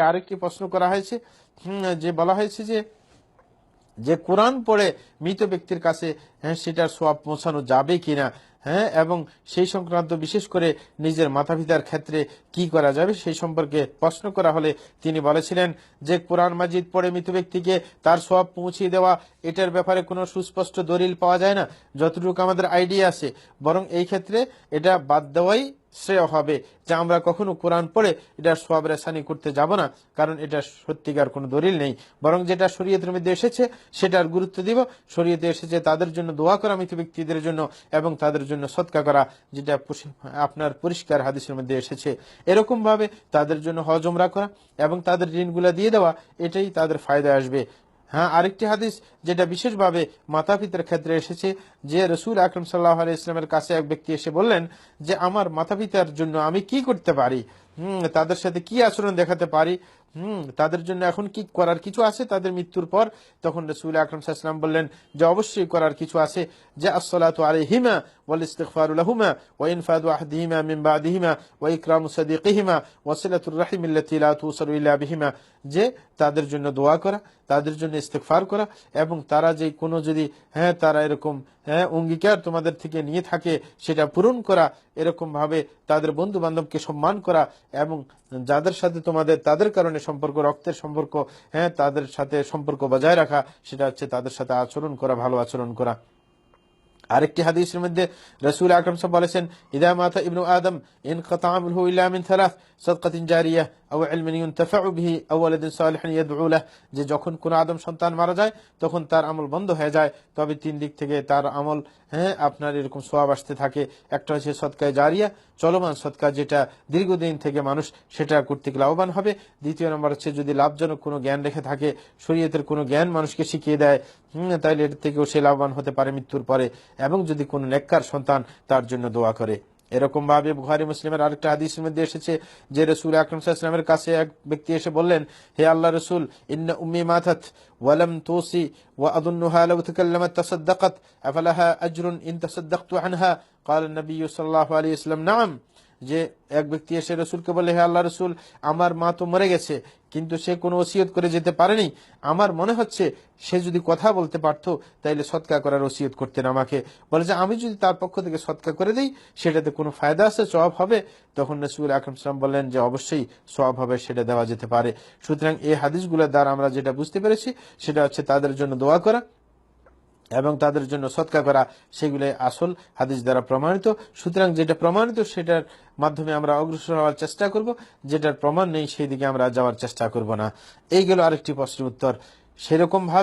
আরেকটি প্রশ্ন করা হয়েছে। যে বলা হয়েছে যে যে কোরআন পড়ে মৃত ব্যক্তির কাছে হ্যাঁ সেটার সোয়াব পৌঁছানো যাবে কিনা হ্যাঁ এবং সেই সংক্রান্ত বিশেষ করে নিজের মাতা পিতার ক্ষেত্রে কি করা যাবে সেই সম্পর্কে প্রশ্ন করা হলে তিনি বলেছিলেন যে, কোরআন মাজিদ পড়ে মৃত ব্যক্তিকে তার সোয়াব পৌঁছিয়ে দেওয়া, এটার ব্যাপারে কোনো সুস্পষ্ট দলিল পাওয়া যায় না। যতটুকু আমাদের আইডিয়া আছে, বরং এই ক্ষেত্রে এটা বাদ দেওয়াই শ্রেয় হবে যে আমরা কখনো কোরআন পড়ে এটা সব রেসানি করতে যাব না, কারণ এটা সত্যিকার কোনো দলিল নেই। বরং যেটা শরীয়তের মধ্যে এসেছে, সেটার গুরুত্ব দিব। শরীয়তে এসেছে তাদের জন্য দোয়া করা মৃত ব্যক্তিদের জন্য এবং তাদের জন্য সৎকা করা, যেটা আপনার পরিষ্কার হাদিসের মধ্যে এসেছে। এরকম ভাবে তাদের জন্য হজমরা করা এবং তাদের ঋণগুলা দিয়ে দেওয়া, এটাই তাদের ফায়দা আসবে। হ্যাঁ আরেকটি হাদিস যেটা বিশেষভাবে মাতা পিতার ক্ষেত্রে এসেছে যে রসুল আকরম সাল্লাহ আলি ইসলামের কাছে এক ব্যক্তি এসে বললেন যে, আমার মাতা পিতার জন্য আমি কি করতে পারি? হুম, তাদের সাথে কি আচরণ দেখাতে পারি? হুম, তাদের জন্য এখন কি করার কিছু আছে? তাদের মৃত্যুর পর তখন রসুল আকরম সাল্লাম বললেন যে, অবশ্যই করার কিছু আছে। যে, আসসালাতু আলাইহিমা ওয়াল ইস্তিগফারু লাহুমা ওয়া ইনফাদু আহদিহিমা মিন বাদিহিমা ওয়া ইকরামু সাদিকিহিমা ওয়া সিলাতুর রাহিম আল্লাতী লা তুসারু ইল্লা বিহিমা। যে, তাদের জন্য দোয়া করা, তাদের জন্য ইস্তেগফার করা এবং তারা যে কোনো যদি হ্যাঁ তারা এরকম হ্যাঁ অঙ্গীকার তোমাদের থেকে নিয়ে থাকে, সেটা পূরণ করা এরকম ভাবে তাদের বন্ধু বান্ধবকে সম্মান করা এবং যাদের সাথে তোমাদের, তাদের কারণে সম্পর্ক, রক্তের সম্পর্ক হ্যাঁ তাদের সাথে সম্পর্ক বজায় রাখা, সেটা হচ্ছে তাদের সাথে আচরণ করা, ভালো আচরণ করা। আরেকটি হাদিসের মধ্যে রসুল আকরম সাহেব বলেছেন, ইদা মাতা ইবনু আদম, ইন কতামহু ইল্লা থালাথ সাদকাতিন জারিয়াহ, আও ইলমিন ইউনতাফাউ বিহি আও ওয়ালাদিন সালিহিন যে যখন কোন আদম সন্তান মারা যায়, তখন তার আমল বন্ধ হয়ে যায়। তবে তিন দিক থেকে তার আমল হ্যাঁ আপনার এরকম সোয়াব আসতে থাকে। একটা হচ্ছে সৎকায় জারিয়া চলমান সৎকা যেটা দীর্ঘদিন থেকে মানুষ সেটা করতে লাভবান হবে। দ্বিতীয় নম্বর হচ্ছে যদি লাভজনক কোনো জ্ঞান রেখে থাকে, শরীয়তের কোনো জ্ঞান মানুষকে শিখিয়ে দেয় তাহলে এর থেকেও সে লাভবান হতে পারে মৃত্যুর পরে। এবং যদি কোনো নেককার সন্তান তার জন্য দোয়া করে এরকম ভাবে বুখারি মুসলিমের আরেকটা হাদিসের মধ্যে এসেছে যে রসুল আকরম সাল্লামের কাছে এক ব্যক্তি এসে বললেন হে আল্লাহ রসুল ইন্না উম্মি মাথাত ওয়ালাম তোসি وأظنها لو تكلمت تصدقت أفلها أجر إن تصدقت عنها قال النبي صلى الله عليه وسلم نعم যে এক ব্যক্তি এসে রসুলকে বলে, হে আল্লাহ রসুল, আমার মা তো মরে গেছে, কিন্তু সে কোনো ওসিয়ত করে যেতে পারেনি। আমার মনে হচ্ছে সে যদি কথা বলতে পারতো, তাইলে সৎকা করার ওসিয়ত করতেন আমাকে। বলে যে, আমি যদি তার পক্ষ থেকে সৎকা করে দিই, সেটাতে কোনো ফায়দা আছে সব হবে? তখন রসুল আকরম সালাম বললেন যে, অবশ্যই সব হবে, সেটা দেওয়া যেতে পারে। সুতরাং এই হাদিসগুলোর দ্বারা আমরা যেটা বুঝতে পেরেছি, সেটা হচ্ছে তাদের জন্য দোয়া করা। এবং তাদের জন্য সৎকা করা সেগুলো আসল হাদিস দ্বারা প্রমাণিত। সুতরাং যেটা প্রমাণিত, সেটার মাধ্যমে আমরা অগ্রসর হওয়ার চেষ্টা করব। যেটার প্রমাণ নেই সেই দিকে আমরা যাওয়ার চেষ্টা করব না। এই গেল আরেকটি প্রশ্নের উত্তর। সেরকম ভাবে